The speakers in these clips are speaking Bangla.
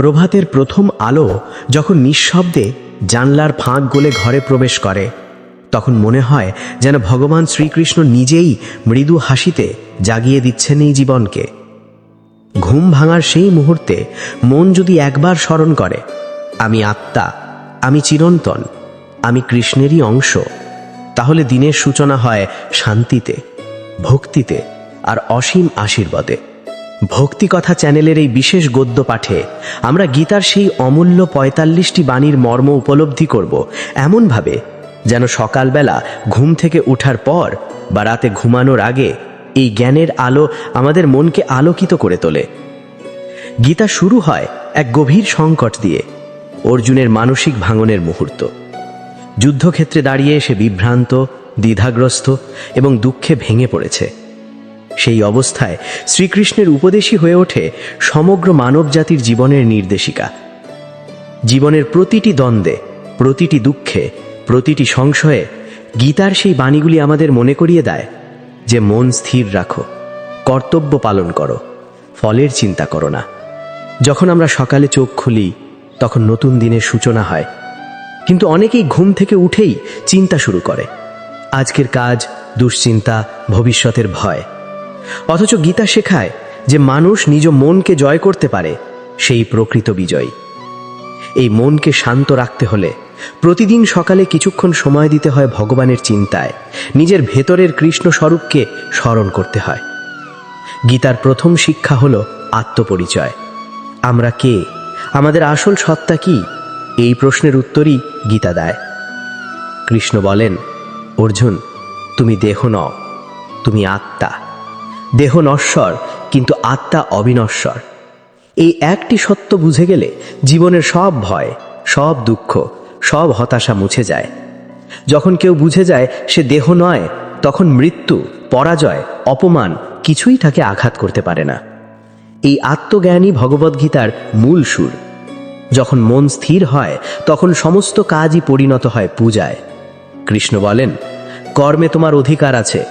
প্রভাতের প্রথম আলো যখন নিঃশব্দে জানলার ফাঁক গলে ঘরে প্রবেশ করে, তখন মনে হয় যেন ভগবান শ্রীকৃষ্ণ নিজেই মৃদু হাসিতে জাগিয়ে দিচ্ছেন এই জীবনকে। ঘুম ভাঙার সেই মুহূর্তে মন যদি একবার স্মরণ করে, আমি আত্মা, আমি চিরন্তন, আমি কৃষ্ণেরই অংশ, তাহলে দিনের সূচনা হয় শান্তিতে, ভক্তিতে আর অসীম আশীর্বাদে। ভক্তি কথা চ্যানেলের এই বিশেষ গদ্য পাঠে আমরা গীতার সেই অমূল্য পঁয়তাল্লিশটি বাণীর মর্ম উপলব্ধি করব এমনভাবে যেন সকালবেলা ঘুম থেকে ওঠার পর বা রাতে ঘুমানোর আগে এই জ্ঞানের আলো আমাদের মনকে আলোকিত করে তোলে। গীতা শুরু হয় এক গভীর সংকট দিয়ে, অর্জুনের মানসিক ভাঙনের মুহূর্ত। যুদ্ধক্ষেত্রে দাঁড়িয়ে সে বিভ্রান্ত, দ্বিধাগ্রস্ত এবং দুঃখে ভেঙে পড়েছে। সেই অবস্থায় শ্রীকৃষ্ণের উপদেশী হয়ে ওঠে সমগ্র মানবজাতির জীবনের নির্দেশিকা। জীবনের প্রতিটি দ্বন্দ্বে, প্রতিটি দুঃখে, প্রতিটি সংশয়ে গীতার সেই বাণীগুলি আমাদের মনে করিয়ে দেয় যে মন স্থির রাখো, কর্তব্য পালন করো, ফলের চিন্তা করো না। যখন আমরা সকালে চোখ খুলি, তখন নতুন দিনের সূচনা হয়। কিন্তু অনেকেই ঘুম থেকে উঠেই চিন্তা শুরু করে। আজকের কাজ, দুশ্চিন্তা, ভবিষ্যতের ভয়। অথচ গীতা শেখায় যে মানুষ নিজ মনকে জয় করতে পারে, সেই প্রকৃত বিজয়। এই মনকে শান্ত রাখতে হলে প্রতিদিন সকালে কিছুক্ষণ সময় দিতে হয় ভগবানের চিন্তায়, নিজের ভেতরের কৃষ্ণ স্বরূপকে স্মরণ করতে হয়। গীতার প্রথম শিক্ষা হল আত্মপরিচয়। আমরা কে? আমাদের আসল সত্তা কি? এই প্রশ্নের উত্তরই গীতা দেয়। কৃষ্ণ বলেন, অর্জুন, তুমি দেহ নও, তুমি আত্মা। দেহ নশ্বর, কিন্তু আত্মা অবিনশ্বর। এই একটি সত্য বুঝে গেলে জীবনের সব ভয়, সব দুঃখ, সব হতাশা মুছে যায়। যখন কেউ বুঝে যায় সে দেহ নয়, তখন মৃত্যু, পরাজয়, অপমান কিছুই তাকে আঘাত করতে পারে না। এই আত্মজ্ঞানই ভগবদ্গীতার মূল সুর। যখন মন স্থির হয়, তখন সমস্ত কাজই পরিণত হয় পূজায়। কৃষ্ণ বলেন, কর্মে তোমার অধিকার আছে,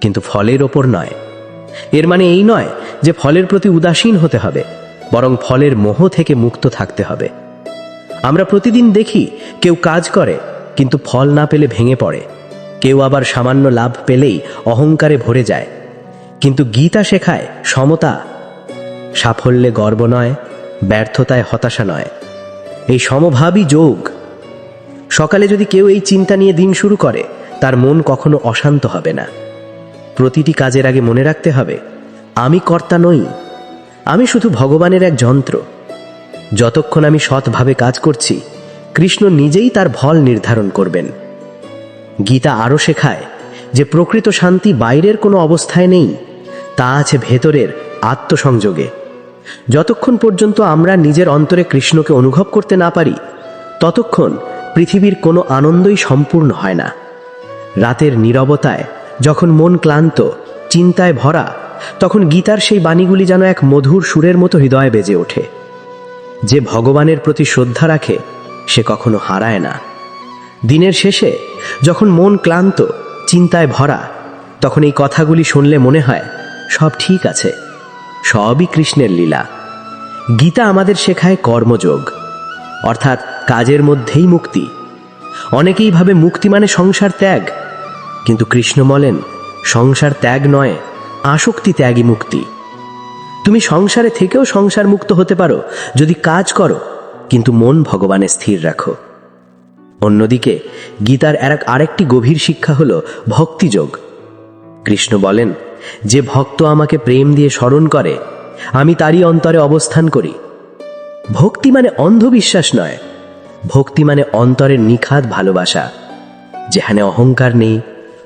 কিন্তু ফলের ওপর নয়। এর মানে এই নয় যে ফলের প্রতি উদাসীন হতে হবে, বরং ফলের মোহ থেকে মুক্ত থাকতে হবে। আমরা প্রতিদিন দেখি কেউ কাজ করে, কিন্তু ফল না পেলে ভেঙে পড়ে। কেউ আবার সামান্য লাভ পেলেই অহংকারে ভরে যায়। কিন্তু গীতা শেখায় সমতা। সাফল্যে গর্ব নয়, ব্যর্থতায় হতাশা নয়। এই সমভাবই যোগ। সকালে যদি কেউ এই চিন্তা নিয়ে দিন শুরু করে, তার মন কখনো অশান্ত হবে না। প্রতিটি কাজের আগে মনে রাখতে হবে, আমি কর্তা নই, আমি শুধু ভগবানের এক যন্ত্র। যতক্ষণ আমি সৎভাবে কাজ করছি, কৃষ্ণ নিজেই তার ফল নির্ধারণ করবেন। গীতা আরও শেখায় যে প্রকৃত শান্তি বাইরের কোনো অবস্থায় নেই, তা আছে ভেতরের আত্মসংযোগে। যতক্ষণ পর্যন্ত আমরা নিজের অন্তরে কৃষ্ণকে অনুভব করতে না পারি, ততক্ষণ পৃথিবীর কোনো আনন্দই সম্পূর্ণ হয় না। রাতের নীরবতায় যখন মন ক্লান্ত, চিন্তায় ভরা, তখন গীতার সেই বাণীগুলি যেন এক মধুর সুরের মতো হৃদয়ে বেজে ওঠে। যে ভগবানের প্রতি শ্রদ্ধা রাখে, সে কখনো হারায় না। দিনের শেষে, যখন মন ক্লান্ত, চিন্তায় ভরা, তখন এই কথাগুলি শুনলে মনে হয়, সব ঠিক আছে, সবই কৃষ্ণের লীলা। গীতা আমাদের শেখায় কর্মযোগ, অর্থাৎ কাজের মধ্যেই মুক্তি। অনেকেই ভাবে মুক্তি মানে সংসার ত্যাগ কিন্তু কৃষ্ণ বলেন, সংসার ত্যাগ নয়, আসক্তি ত্যাগই মুক্তি। তুমি সংসারে থেকেও সংসার মুক্ত হতে পারো, যদি কাজ করো, কিন্তু মন ভগবানে স্থির রাখো। অন্যদিকে, গীতার এক আরেকটি গভীর শিক্ষা হল ভক্তিযোগ কৃষ্ণ বলেন, যে ভক্ত আমাকে প্রেম দিয়ে স্মরণ করে, আমি তারই অন্তরে অবস্থান করি। ভক্তি মানে অন্ধবিশ্বাস নয়, ভক্তি মানে অন্তরের নিখাত ভালোবাসা, যেখানে অহংকার নেই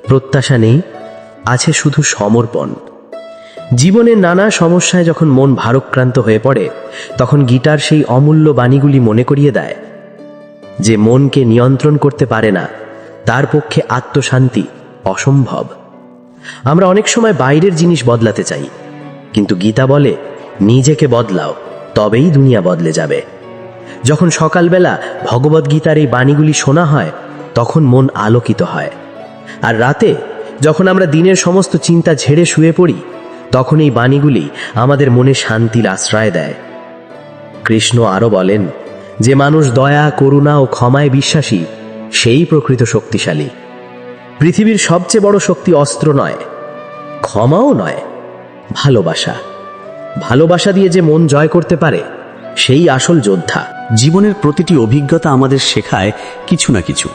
প্রত্যাশা নেই, আছে শুধু সমর্পণ। জীবনের নানা সমস্যায় যখন মন ভারক্রান্ত হয়ে পড়ে, তখন গীতার সেই অমূল্য বাণীগুলি মনে করিয়ে দেয়। যে মনকে নিয়ন্ত্রণ করতে পারে না, তার পক্ষে আত্মশান্তি অসম্ভব। আমরা অনেক সময় বাইরের জিনিস বদলাতে চাই, কিন্তু গীতা বলে, নিজেকে বদলাও, তবেই দুনিয়া বদলে যাবে। যখন সকালবেলা ভগবদ্গীতার এই বাণীগুলি শোনা হয়, তখন মন আলোকিত হয়। আর রাতে, যখন আমরা দিনের সমস্ত চিন্তা ঝেড়ে শুয়ে পড়ি, তখন এই বাণীগুলি আমাদের মনে শান্তির আশ্রয় দেয়। কৃষ্ণ আরও বলেন, যে মানুষ দয়া, করুণা ও ক্ষমায় বিশ্বাসী, সেই প্রকৃত শক্তিশালী। পৃথিবীর সবচেয়ে বড় শক্তি অস্ত্র নয়, ক্ষমাও নয়, ভালোবাসা। ভালোবাসা দিয়ে যে মন জয় করতে পারে, সেই আসল যোদ্ধা। জীবনের প্রতিটি অভিজ্ঞতা আমাদের শেখায় কিছু না কিছু।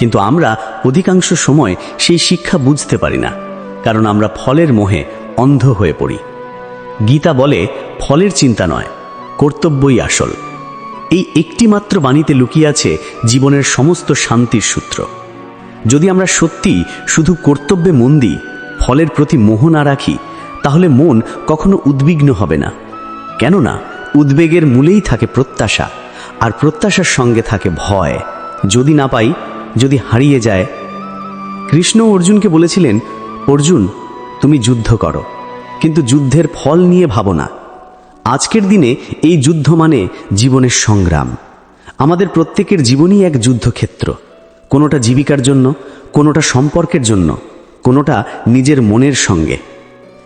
কিন্তু আমরা অধিকাংশ সময় সেই শিক্ষা বুঝতে পারি না, কারণ আমরা ফলের মোহে অন্ধ হয়ে পড়ি। গীতা বলে, ফলের চিন্তা নয়, কর্তব্যই আসল। এই একটিমাত্র বাণীতে লুকিয়ে আছে জীবনের সমস্ত শান্তির সূত্র। যদি আমরা সত্যি শুধু কর্তব্যে মন দিই, ফলের প্রতি মোহ না রাখি, তাহলে মন কখনো উদ্বিগ্ন হবে না। কেননা, উদ্বেগের মূলেই থাকে প্রত্যাশা, আর প্রত্যাশার সঙ্গে থাকে ভয়। যদি না পাই যদি হারিয়ে যায়। কৃষ্ণ অর্জুনকে বলেছিলেন, অর্জুন, তুমি যুদ্ধ করো। কিন্তু যুদ্ধের ফল নিয়ে ভাবো না। আজকের দিনে এই যুদ্ধ মানে জীবনের সংগ্রাম। আমাদের প্রত্যেকের জীবনই এক যুদ্ধক্ষেত্র। কোনোটা জীবিকার জন্য, কোনোটা সম্পর্কের জন্য, কোনোটা নিজের মনের সঙ্গে।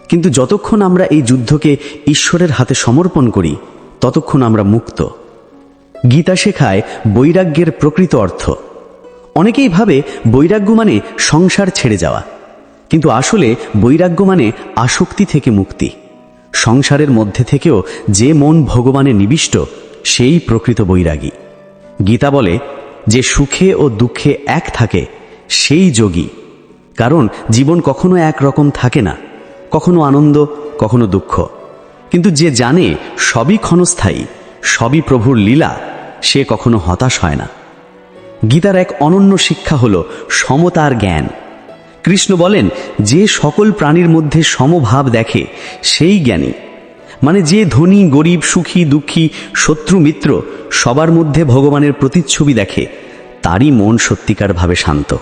কিন্তু যতক্ষণ আমরা এই যুদ্ধকে ঈশ্বরের হাতে সমর্পণ করি, ততক্ষণ আমরা মুক্ত। গীতা শেখায় বৈরাগ্যের প্রকৃত অর্থ। অনেকেই ভাবে বৈরাগ্য মানে সংসার ছেড়ে যাওয়া। কিন্তু আসলে বৈরাগ্য মানে আসক্তি থেকে মুক্তি। সংসারের মধ্যে থেকেও যে মন ভগবানে নিবিষ্ট, সেই প্রকৃত বৈরাগী। গীতা বলে, যে সুখে ও দুঃখে এক থাকে, সেই যোগী। কারণ জীবন কখনো এক রকম থাকে না, কখনো আনন্দ, কখনো দুঃখ। কিন্তু যে জানে সবই ক্ষণস্থায়ী, সবই প্রভুর লীলা, সে কখনো হতাশ হয় না। গীতার এক অনন্য শিক্ষা হল সমতার জ্ঞান। কৃষ্ণ বলেন, যে সকল প্রাণীর মধ্যে সমভাব দেখে, সেই জ্ঞানী। মানে যে ধনী, গরিব, সুখী, দুঃখী, শত্রু, মিত্র, সবার মধ্যে ভগবানের প্রতিচ্ছবি দেখে, তারই মন সত্যিকারভাবে শান্ত।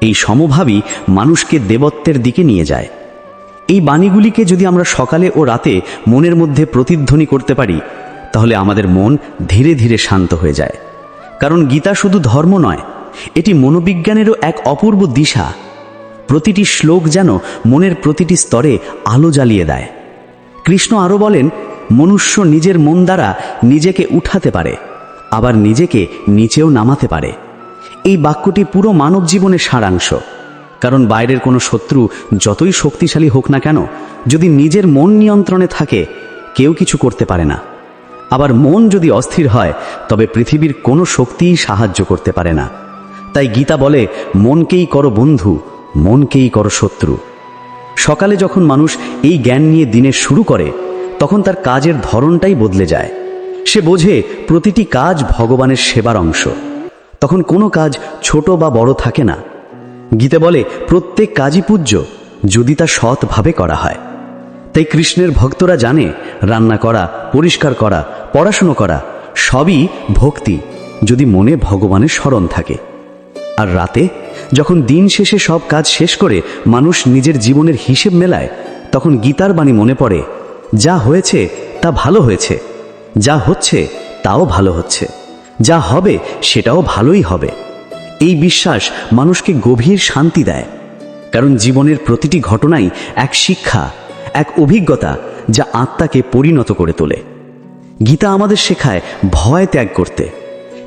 এই সমভাবই মানুষকে দেবত্বের দিকে নিয়ে যায়। এই বাণীগুলিকে যদি আমরা সকালে ও রাতে মনের মধ্যে প্রতিধ্বনি করতে পারি, তাহলে আমাদের মন ধীরে ধীরে শান্ত হয়ে যায়। কারণ গীতা শুধু ধর্ম নয়, এটি মনোবিজ্ঞানেরও এক অপূর্ব দিশা। প্রতিটি শ্লোক যেন মনের প্রতিটি স্তরে আলো জ্বালিয়ে দেয়। কৃষ্ণ আরও বলেন, মনুষ্য নিজের মন দ্বারা নিজেকে উঠাতে পারে, আবার নিজেকে নিচেও নামাতে পারে। এই বাক্যটি পুরো মানব জীবনের সারাংশ। কারণ বাইরের কোনো শত্রু যতই শক্তিশালী হোক না কেন, যদি নিজের মন নিয়ন্ত্রণে থাকে, কেউ কিছু করতে পারে না। আবার মন যদি অস্থির হয়, তবে পৃথিবীর কোনো শক্তিই সাহায্য করতে পারে না। তাই গীতা বলে, মনকেই করো বন্ধু, মনকেই করো শত্রু। সকালে যখন মানুষ এই জ্ঞান নিয়ে দিনের শুরু করে, তখন তার কাজের ধরনটাই বদলে যায়। সে বোঝে প্রতিটি কাজ ভগবানের সেবার অংশ। তখন কোনো কাজ ছোট বা বড় থাকে না। গীতে বলে, প্রত্যেক কাজই পূজ্য, যদি তা সৎভাবে করা হয়। তাই কৃষ্ণের ভক্তরা জানে, রান্না করা, পরিষ্কার করা, পড়াশুনো করা, সবই ভক্তি, যদি মনে ভগবানের স্মরণ থাকে। আর রাতে, যখন দিন শেষে সব কাজ শেষ করে মানুষ নিজের জীবনের হিসেব মেলায়, তখন গীতার বাণী মনে পড়ে, যা হয়েছে তা ভালো হয়েছে, যা হচ্ছে তাও ভালো হচ্ছে, যা হবে সেটাও ভালোই হবে। এই বিশ্বাস মানুষকে গভীর শান্তি দেয়, কারণ জীবনের প্রতিটি ঘটনাই এক শিক্ষা এক অভিজ্ঞতা যা আত্মাকে পরিণত করে তোলে। গীতা আমাদের শেখায় ভয় ত্যাগ করতে।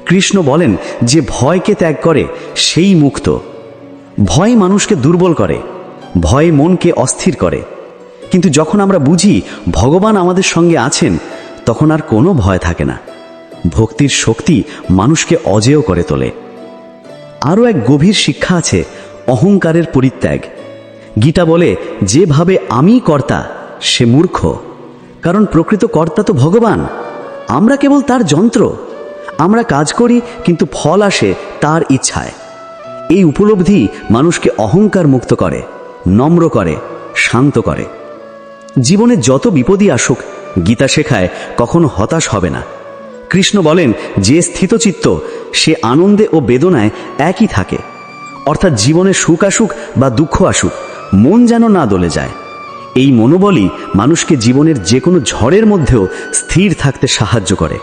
কৃষ্ণ বলেন, যে ভয়কে ত্যাগ করে, সেই মুক্ত। ভয় মানুষকে দুর্বল করে, ভয় মনকে অস্থির করে। কিন্তু যখন আমরা বুঝি ভগবান আমাদের সঙ্গে আছেন, তখন আর কোনো ভয় থাকে না। ভক্তির শক্তি মানুষকে অজেয় করে তোলে। আরও এক গভীর শিক্ষা আছে, অহংকারের পরিত্যাগ। গীতা বলে যেভাবে আমি কর্তা, সে মূর্খ। কারণ প্রকৃত কর্তা তো ভগবান। আমরা কেবল তার যন্ত্র। আমরা কাজ করি, কিন্তু ফল আসে তার ইচ্ছায়। এই উপলব্ধি মানুষকে অহংকার মুক্ত করে, নম্র করে, শান্ত করে। জীবনে যত বিপদই আসুক, গীতা শেখায়, কখনো হতাশ হবে না। কৃষ্ণ বলেন, যে স্থিতচিত্ত, সে আনন্দে ও বেদনায় একই থাকে। অর্থাৎ জীবনে সুখ আসুক বা দুঃখ আসুক মন যেন না দলে যায়। এই মনোবলই মানুষকে জীবনের যে কোনো ঝড়ের মধ্যেও স্থির থাকতে সাহায্য করে।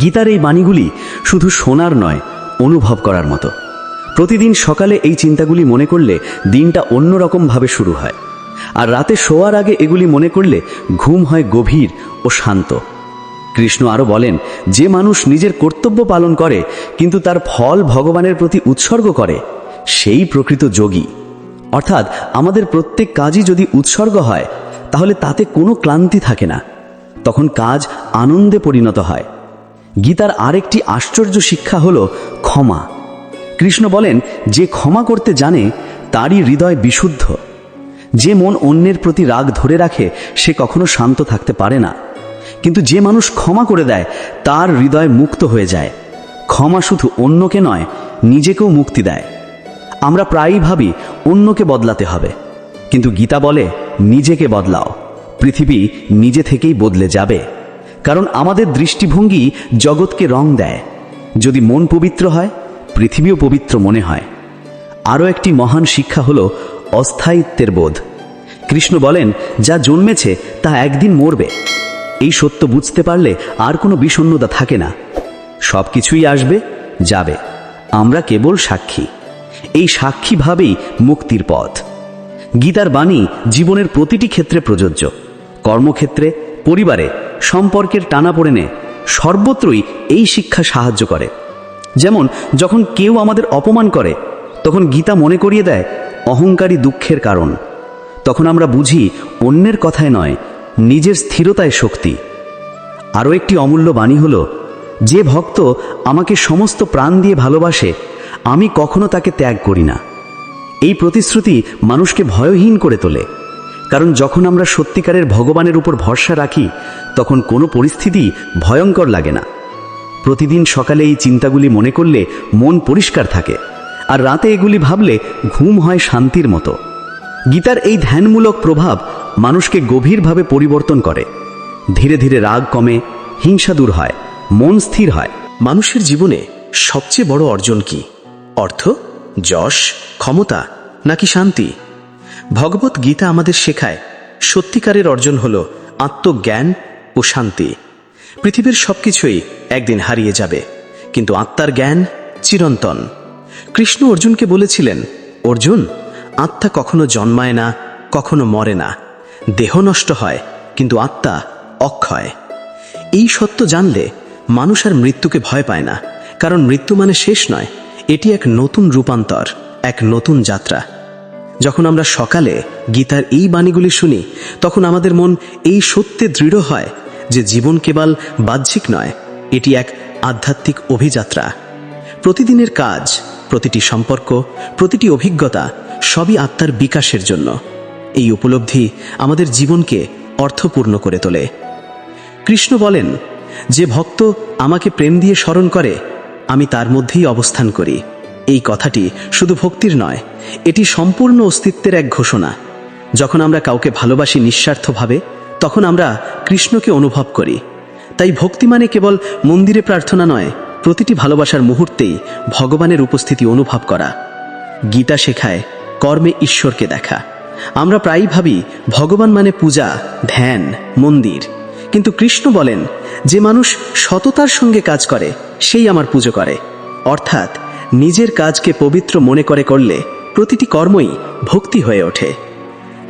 গীতার এই বাণীগুলি শুধু শোনার নয়, অনুভব করার মতো। প্রতিদিন সকালে এই চিন্তাগুলি মনে করলে দিনটা অন্যরকমভাবে শুরু হয়। আর রাতে শোয়ার আগে এগুলি মনে করলে ঘুম হয় গভীর ও শান্ত। কৃষ্ণ আরও বলেন, যে মানুষ নিজের কর্তব্য পালন করে, কিন্তু তার ফল ভগবানের প্রতি উৎসর্গ করে, সেই প্রকৃত যোগী। অর্থাৎ আমাদের প্রত্যেক কাজই যদি উৎসর্গ হয়, তাহলে তাতে কোনো ক্লান্তি থাকে না। তখন কাজ আনন্দে পরিণত হয়। গীতার আরেকটি আশ্চর্য শিক্ষা হল ক্ষমা। কৃষ্ণ বলেন, যে ক্ষমা করতে জানে, তারই হৃদয় বিশুদ্ধ। যে মন অন্যের প্রতি রাগ ধরে রাখে, সে কখনো শান্ত থাকতে পারে না। কিন্তু যে মানুষ ক্ষমা করে দেয়, তার হৃদয় মুক্ত হয়ে যায়। ক্ষমা শুধু অন্যকে নয়, নিজেকেও মুক্তি দেয়। আমরা প্রায়ই ভাবি অন্যকে বদলাতে হবে। কিন্তু গীতা বলে, নিজেকে বদলাও। পৃথিবী নিজে থেকেই বদলে যাবে। কারণ আমাদের দৃষ্টিভঙ্গি জগৎকে রং দেয়। যদি মন পবিত্র হয়, পৃথিবীও পবিত্র মনে হয়। আরও একটি মহান শিক্ষা হল অস্থায়িত্বের বোধ। কৃষ্ণ বলেন, যা জন্মেছে, তা একদিন মরবে। এই সত্য বুঝতে পারলে আর কোনো বিষণ্ণতা থাকে না। সব কিছুই আসবে, যাবে। আমরা কেবল সাক্ষী। এই সাক্ষী ভাবেই মুক্তির পথ। গীতার বাণী জীবনের প্রতিটি ক্ষেত্রে প্রযোজ্য। কর্মক্ষেত্রে, পরিবারে, সম্পর্কের টানাপোড়েনে সর্বত্রই এই শিক্ষা সাহায্য করে। যেমন, যখন কেউ আমাদের অপমান করে, তখন গীতা মনে করিয়ে দেয় অহংকারী দুঃখের কারণ। তখন আমরা বুঝি অন্যের কথায় নয়, নিজের স্থিরতায় শক্তি। আরও একটি অমূল্য বাণী হল, যে ভক্ত আমাকে সমস্ত প্রাণ দিয়ে ভালোবাসে আমি কখনো তাকে ত্যাগ করি না। এই প্রতিশ্রুতি মানুষকে ভয়হীন করে তোলে। কারণ যখন আমরা সত্যিকারের ভগবানের উপর ভরসা রাখি, তখন কোনো পরিস্থিতি ভয়ঙ্কর লাগে না। প্রতিদিন সকালে এই চিন্তাগুলি মনে করলে মন পরিষ্কার থাকে, আর রাতে এগুলি ভাবলে ঘুম হয় শান্তির মতো। গীতার এই ধ্যানমূলক প্রভাব মানুষকে গভীরভাবে পরিবর্তন করে। ধীরে ধীরে রাগ কমে, হিংসা দূর হয়, মন স্থির হয়। মানুষের জীবনে সবচেয়ে বড় অর্জন কি? অর্থ, যশ, ক্ষমতা নাকি শান্তি? ভগবত গীতা আমাদের শেখায়, সত্যিকারের অর্জন হল আত্মজ্ঞান ও শান্তি। পৃথিবীর সবকিছুই একদিন হারিয়ে যাবে, কিন্তু আত্মার জ্ঞান চিরন্তন। কৃষ্ণ অর্জুনকে বলেছিলেন, অর্জুন, আত্মা কখনো জন্মায় না, কখনো মরে না। দেহ নষ্ট হয়, কিন্তু আত্মা অক্ষয়। এই সত্য জানলে মানুষ আর মৃত্যুকে ভয় পায় না, কারণ মৃত্যু মানে শেষ নয় এটি এক নতুন রূপান্তর, এক নতুন যাত্রা। যখন আমরা সকালে গীতার এই বাণীগুলি শুনি, তখন আমাদের মন এই সত্যে দৃঢ় হয় যে জীবন কেবল বাহ্যিক নয়, এটি এক আধ্যাত্মিক অভিযাত্রা। প্রতিদিনের কাজ, প্রতিটি সম্পর্ক, প্রতিটি অভিজ্ঞতা সবই আত্মার বিকাশের জন্য। এই উপলব্ধি আমাদের জীবনকে অর্থপূর্ণ করে তোলে। কৃষ্ণ বলেন, যে ভক্ত আমাকে প্রেম দিয়ে স্মরণ করে আমি তার মধ্যেই অবস্থান করি। এই কথাটি শুধু ভক্তির নয়, এটি সম্পূর্ণ অস্তিত্বের এক ঘোষণা। যখন আমরা কাউকে ভালোবাসি নিঃস্বার্থভাবে, তখন আমরা কৃষ্ণকে অনুভব করি। তাই ভক্তি মানে কেবল মন্দিরে প্রার্থনা নয়, প্রতিটি ভালোবাসার মুহূর্তেই ভগবানের উপস্থিতি অনুভব করা। গীতা শেখায়, কর্মে ঈশ্বরকে দেখা। আমরা প্রায়ই ভাবি, ভগবান মানে পূজা, ধ্যান, মন্দির। কিন্তু কৃষ্ণ বলেন, যে মানুষ সততার সঙ্গে কাজ করে, সেই আমার পুজো করে। অর্থাৎ নিজের কাজকে পবিত্র মনে করে করলে প্রতিটি কর্মই ভক্তি হয়ে ওঠে।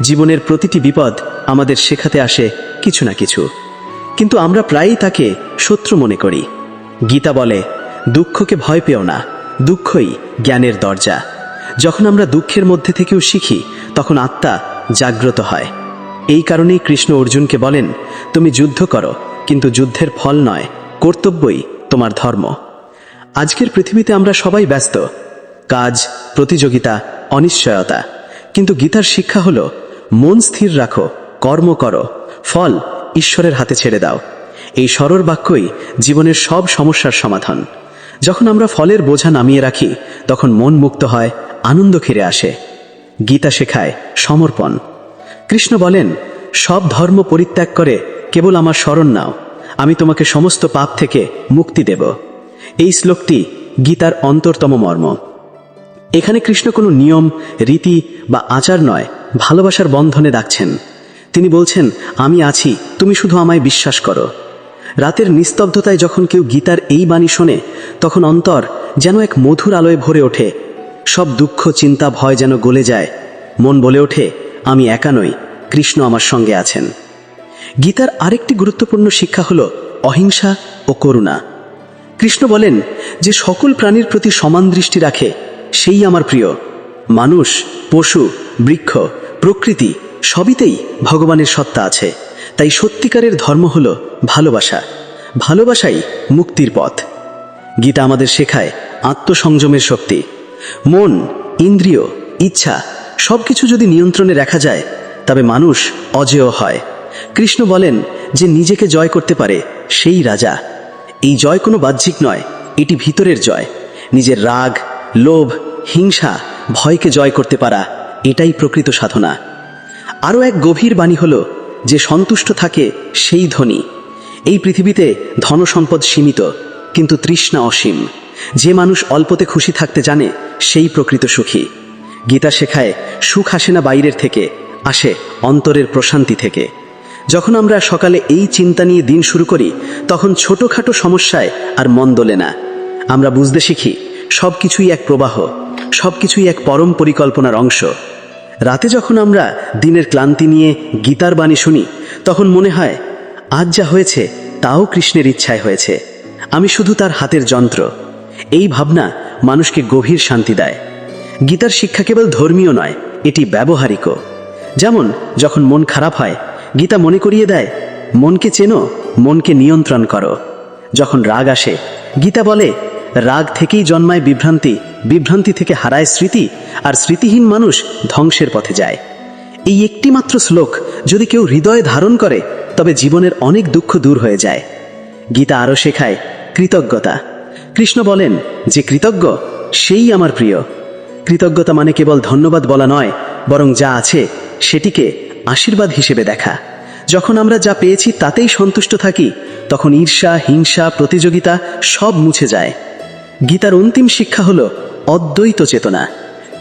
জীবনের প্রতিটি বিপদ আমাদের শেখাতে আসে কিছু না কিছু। কিন্তু আমরা প্রায়ই তাকে শত্রু মনে করি। গীতা বলে, দুঃখকে ভয় পেও না, দুঃখই জ্ঞানের দরজা। যখন আমরা দুঃখের মধ্যে থেকেও শিখি, তখন আত্মা জাগ্রত হয়। এই কারণেই কৃষ্ণ অর্জুনকে বলেন, তুমি যুদ্ধ করো, কিন্তু যুদ্ধের ফল নয়, কর্তব্যই তোমার ধর্ম। আজকের পৃথিবীতে আমরা সবাই ব্যস্ত। কাজ, প্রতিযোগিতা, অনিশ্চয়তা। কিন্তু গীতার শিক্ষা হলো, মন স্থির রাখো, কর্ম করো, ফল ঈশ্বরের হাতে ছেড়ে দাও। এই সরল বাক্যই জীবনের সব সমস্যার সমাধান। যখন আমরা ফলের বোঝা নামিয়ে রাখি, তখন মন মুক্ত হয়, আনন্দ ফিরে আসে। গীতা শেখায়, সমর্পণ। কৃষ্ণ বলেন, সব ধর্ম পরিত্যাগ করে কেবল আমার স্মরণ নাও, আমি তোমাকে সমস্ত পাপ থেকে মুক্তি দেব। এই শ্লোকটি গীতার অন্তরতম মর্ম। এখানে কৃষ্ণ কোনো নিয়ম, রীতি বা আচার নয়, ভালোবাসার বন্ধনে ডাকছেন। তিনি বলছেন, আমি আছি, তুমি শুধু আমায় বিশ্বাস করো। রাতের নিস্তব্ধতায় যখন কেউ গীতার এই বাণী শোনে, তখন অন্তর যেন এক মধুর আলোয় ভরে ওঠে। সব দুঃখ, চিন্তা, ভয় যেন গলে যায়। মন বলে ওঠে আমি একা নই, কৃষ্ণ আমার সঙ্গে আছেন। গীতার আরেকটি গুরুত্বপূর্ণ শিক্ষা হল অহিংসা ও করুণা। কৃষ্ণ বলেন, যে সকল প্রাণীর প্রতি সমান দৃষ্টি রাখে, সেই আমার প্রিয়। মানুষ, পশু, বৃক্ষ, প্রকৃতি, সবিতেই ভগবানের সত্তা আছে। তাই সত্যিকারের ধর্ম হল ভালোবাসা। ভালোবাসাই মুক্তির পথ। গীতা আমাদের শেখায় আত্মসংযমের শক্তি। মন, ইন্দ্রিয়, ইচ্ছা সব কিছু যদি নিয়ন্ত্রণে রাখা যায়, তবে মানুষ অজেয় হয়। কৃষ্ণ বলেন যে নিজেকে জয় করতে পারে সেই রাজা। এই জয় কোনো বাহ্যিক নয়, এটি ভিতরের জয়। নিজের রাগ, লোভ, হিংসা, ভয়কে জয় করতে পারা, এটাই প্রকৃত সাধনা। আরও এক গভীর বাণী হল যে সন্তুষ্ট থাকে সেই ধনী। এই পৃথিবীতে ধনসম্পদ সীমিত, কিন্তু তৃষ্ণা অসীম। যে মানুষ অল্পতে খুশি থাকতে জানে, সেই প্রকৃত সুখী। গীতা শেখায় সুখ আসে না বাইরের থেকে, আসে অন্তরের প্রশান্তি থেকে। যখন আমরা সকালে এই চিন্তা নিয়ে দিন শুরু করি, তখন ছোটোখাটো সমস্যায় আর মন দোলে না। আমরা বুঝতে শিখি সব কিছুই এক প্রবাহ সব কিছুই এক পরম পরিকল্পনার অংশ। রাতে যখন আমরা দিনের ক্লান্তি নিয়ে গীতার বাণী শুনি, তখন মনে হয়, আজ যা হয়েছে, তাও কৃষ্ণের ইচ্ছায় হয়েছে। আমি শুধু তার হাতের যন্ত্র। এই ভাবনা মানুষকে গভীর শান্তি দেয়। গীতার শিক্ষা কেবল ধর্মীয় নয়, এটি ব্যবহারিকও। যেমন, যখন মন খারাপ হয়, গীতা মনে করিয়ে দেয়, মনকে চেনো, মনকে নিয়ন্ত্রণ করো। যখন রাগ আসে, গীতা বলে, রাগ থেকেই জন্মায় বিভ্রান্তি বিভ্রান্তি থেকে হারায় স্মৃতি, আর স্মৃতিহীন মানুষ ধ্বংসের পথে যায়। এই একটি মাত্র শ্লোক যদি কেউ হৃদয়ে ধারণ করে, তবে জীবনের অনেক দুঃখ দূর হয়ে যায়। গীতা আরও শেখায়, কৃতজ্ঞতা। কৃষ্ণ বলেন, যে কৃতজ্ঞ, সেই আমার প্রিয়। কৃতজ্ঞতা মানে কেবল ধন্যবাদ বলা নয়, বরং যা আছে সেটিকে আশীর্বাদ হিসেবে দেখা। যখন আমরা যা পেয়েছি তাতেই সন্তুষ্ট থাকি, তখন ঈর্ষা, হিংসা, প্রতিযোগিতা সব মুছে যায়। গীতার অন্তিম শিক্ষা হল অদ্বৈত চেতনা।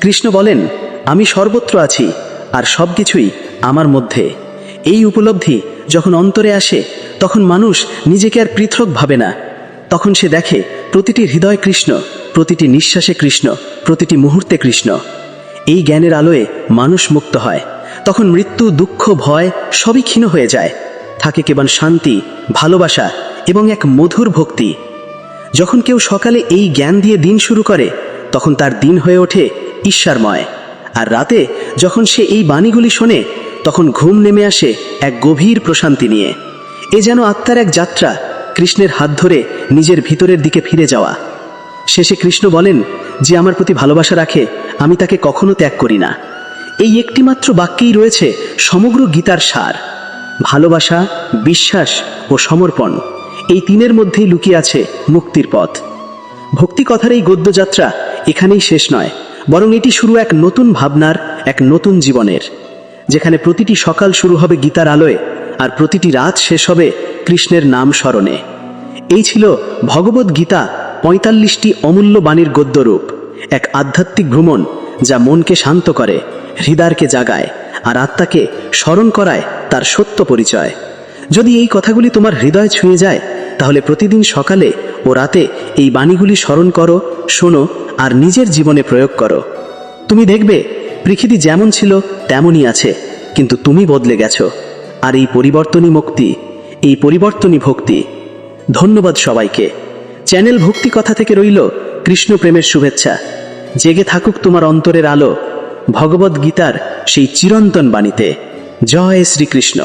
কৃষ্ণ বলেন, আমি সর্বত্র আছি, আর সব কিছুই আমার মধ্যে। এই উপলব্ধি যখন অন্তরে আসে, তখন মানুষ নিজেকে আর পৃথক ভাবে না। তখন সে দেখে, প্রতিটি হৃদয় কৃষ্ণ। প্রতিটি নিঃশ্বাসে কৃষ্ণ, প্রতিটি মুহূর্তে কৃষ্ণ। এই জ্ঞানের আলোয় মানুষ মুক্ত হয়। তখন মৃত্যু, দুঃখ, ভয় সবই ক্ষীণ হয়ে যায়। থাকে কেবল শান্তি, ভালোবাসা এবং এক মধুর ভক্তি। যখন কেউ সকালে এই জ্ঞান দিয়ে দিন শুরু করে, তখন তার দিন হয়ে ওঠে ঈশ্বরময়। আর রাতে যখন সে এই বাণীগুলি শোনে, তখন ঘুম নেমে আসে এক গভীর প্রশান্তি নিয়ে। এ যেন আত্মার এক যাত্রা, কৃষ্ণের হাত ধরে নিজের ভিতরের দিকে ফিরে যাওয়া। শেষে কৃষ্ণ বলেন, যে আমার প্রতি ভালোবাসা রাখে, আমি তাকে কখনো ত্যাগ করি না। এই একটিমাত্র বাক্যেই রয়েছে সমগ্র গীতার সার। ভালোবাসা, বিশ্বাস ও সমর্পণ, এই তিনের মধ্যেই লুকিয়ে আছে মুক্তির পথ। ভক্তি কথার এই গদ্যযাত্রা এখানেই শেষ নয়, বরং এটি শুরু এক নতুন ভাবনার, এক নতুন জীবনের, যেখানে প্রতিটি সকাল শুরু হবে গীতার আলোয় আর প্রতিটি রাত শেষ হবে কৃষ্ণের নাম স্মরণে। এই ছিল ভগবত গীতা পঁয়তাল্লিশটি অমূল্য বাণীর গদ্যরূপ, এক আধ্যাত্মিক ভ্রমণ যা মনকে শান্ত করে, হৃদয়কে জাগায় আর আত্মাকে স্মরণ করায় তার সত্য পরিচয়। যদি এই কথাগুলি তোমার হৃদয় ছুঁয়ে যায়, তাহলে প্রতিদিন সকালে ও রাতে এই বাণীগুলি স্মরণ করো, শোনো আর নিজের জীবনে প্রয়োগ করো। তুমি দেখবে, পৃথিবী যেমন ছিল, তেমনই আছে, কিন্তু তুমি বদলে গেছো। আর এই পরিবর্তনই মুক্তি, এই পরিবর্তনই ভক্তি। ধন্যবাদ সবাইকে। চ্যানেল ভক্তি কথা থেকে রইল কৃষ্ণ প্রেমের শুভেচ্ছা। জেগে থাকুক তোমার অন্তরের আলো ভগবদ গীতার সেই চিরন্তন বাণীতে। জয় শ্রীকৃষ্ণ।